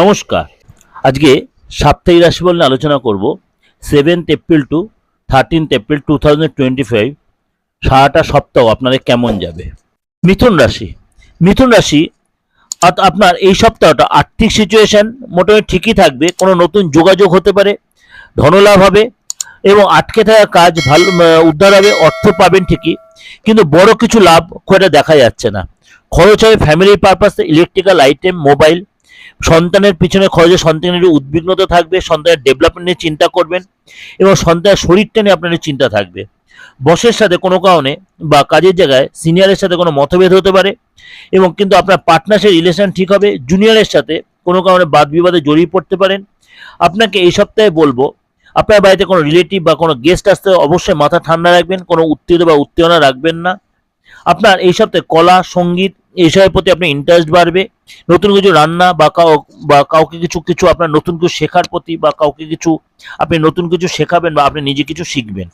নমস্কার। আজকে সাপ্তাহিক রাশিফল নিয়ে আলোচনা করব। Seventh April to thirteenth April two thousand twenty five সারাটা সপ্তাহ আপনাদের কেমন যাবে? মিথুন রাশি। মিথুন রাশি আপনার এই সপ্তাহটা আর্থিক সিচুয়েশন মোটামুটি ঠিকই থাকবে, কোনো নতুন যোগাযোগ হতে পারে, ধনলাভ হবে এবং আটকে থাকা কাজ ভালো উদ্ধার হবে, অর্থ পাবেন ঠিকই, কিন্তু বড় কিছু লাভ খুব দেখা যাচ্ছে না। খরচ হবে ফ্যামিলি পারপাসে ইলেকট্রিক্যাল আইটেম মোবাইল সন্তানের পিছনে খরচে সন্তানের উদ্বিগ্নতা থাকবে, সন্তানের ডেভেলপমেন্ট নিয়ে চিন্তা করবেন এবং সন্তানের শরীরটা নিয়ে আপনার চিন্তা থাকবে। বসের সাথে কোনো কারণে বা কাজের জায়গায় সিনিয়রের সাথে কোনো মতভেদ হতে পারে এবং কিন্তু আপনার পার্টনারশিপ রিলেশন ঠিক হবে জুনিয়রের সাথে কোনো কারণে বাদ বিবাদে জড়িয়ে পড়তে পারেন। আপনাকে এই সপ্তাহে বলব, আপনার বাড়িতে কোনো রিলেটিভ বা কোনো গেস্ট আসতে অবশ্যই মাথা ঠান্ডা রাখবেন, কোনো উত্তেজনা বা উত্তেজনা রাখবেন না। আপনার এই সপ্তাহে কলা, সংগীত এইসবের প্রতি আপনার ইন্টারেস্ট বাড়বে। নতুন কিছু রান্না বা কাউ, বা কাউকে কিছু কিছু আপনার নতুন কিছু শেখার প্রতি বা কাউকে কিছু আপনি নতুন কিছু শেখাবেন বা আপনি নিজে কিছু শিখবেন।